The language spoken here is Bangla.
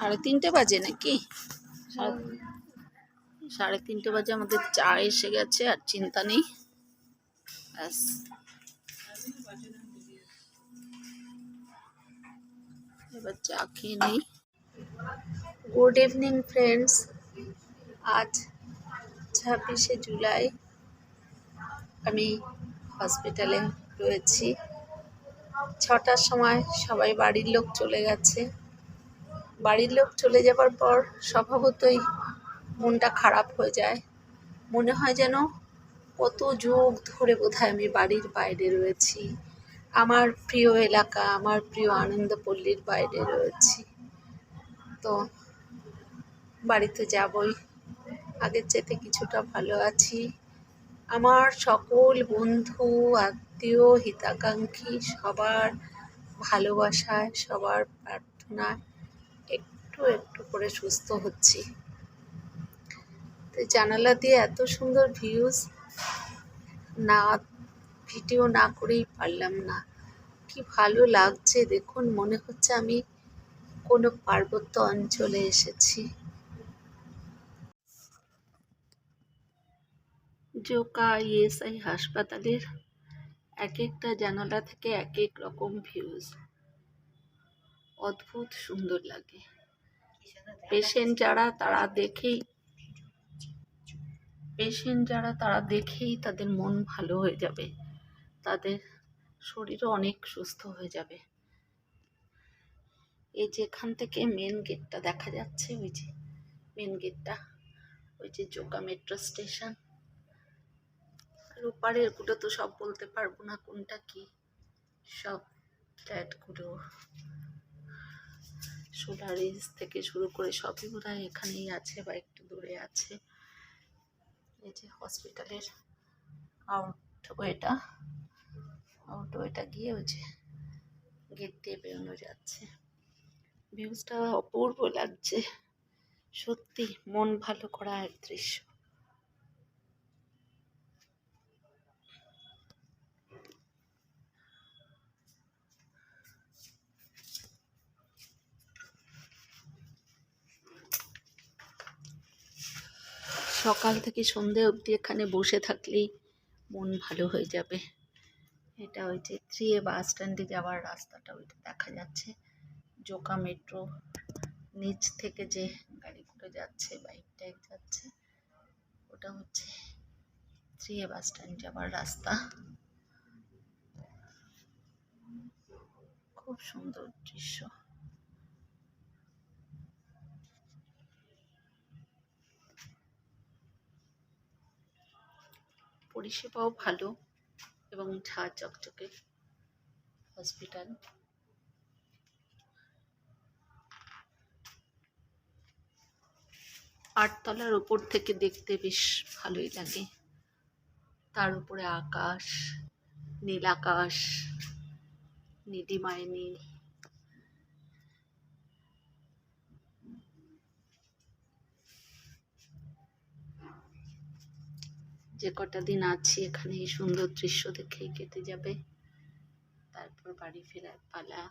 সাড়ে তিনটে বাজে নাকি? সাড়ে- তিনটে বাজে আমাদের চা এসে গেছে আর চিন্তা নেই। ব্যাস। এবার চা খেয়ে নেই। গুড ইভিনিং ফ্রেন্ডস আজ ছাব্বিশে জুলাই। আমি হসপিটালে রয়েছি। ছটার সময় সবাই বাড়ির লোক চলে গেছে। বাড়ির লোক চলে যাবার পর স্বভাবতই মনটা খারাপ হয়ে যায়। মনে হয় যেন কত যুগ ধরে বোধহয় আমি বাড়ির বাইরে রয়েছি। আমার প্রিয় এলাকা, আমার প্রিয় আনন্দপল্লীর বাইরে রয়েছি। তো বাড়িতে যাবই। আগের চেতে কিছুটা ভালো আছি। আমার সকল বন্ধু, আত্মীয়, হিতাকাঙ্ক্ষী সবার ভালোবাসায়, সবার প্রার্থনায় একটু একটু করে সুস্থ হচ্ছি। তো জানালা দিয়ে এত সুন্দর ভিউজ না ভিডিও না করেই পারলাম না। কি ভালো লাগছে, দেখুন, মনে হচ্ছে আমি কোনো পার্বত্য অঞ্চলে এসেছি। জোকা ইএসআই হাসপাতালের এক একটা জানালা থেকে এক এক রকম ভিউজ অদ্ভুত সুন্দর লাগে। পেশেন্ট যারা তারা দেখেই পেশেন্ট যারা তারা দেখেই তাদের মন ভালো হয়ে যাবে। তাদের শরীরও অনেক সুস্থ হয়ে যাবে। এই যেখান থেকে মেন গেটটা দেখা যাচ্ছে ওই যে মেন গেটটা ওই যে জোকা মেট্রো স্টেশন আর ওপারেরগুলো তো সব বলতে পারব না কোনটা কি। সব ফ্ল্যাটগুলো সোলারিস থেকে শুরু করে সবই বোধ এখানেই আছে বা একটু দূরে আছে। এই যে হসপিটালের আউট ওয়েটা আউট ওয়েটা গিয়ে ওই যে গেট দিয়ে বেরোনো যাচ্ছে। ভিউজটা অপূর্ব লাগছে। সত্যি মন ভালো করা এক দৃশ্য। সকাল থেকে সন্ধে অবধি এখানে বসে থাকলেই মন ভালো হয়ে যাবে। এটা ওই যে থ্রি এ বাস স্ট্যান্ডে যাওয়ার রাস্তাটা, ওইটা দেখা যাচ্ছে। জোকা মেট্রো নিচ থেকে যে গাড়িগুলো যাচ্ছে বাইকটাই যাচ্ছে, ওটা হচ্ছে থ্রি এ বাস স্ট্যান্ড যাওয়ার রাস্তা। খুব সুন্দর দৃশ্য। পরিষেবাও ভালো এবং ঝা চকচকে হসপিটাল আটতলার ওপর থেকে দেখতে বেশ ভালোই লাগে। তার উপরে আকাশ নীল আকাশ নীলিমায় নীল। যে কটা দিন আছি এখানে এই সুন্দর দৃশ্য দেখেই কেটে যাবে। তারপর বাড়ি ফেরার পালা।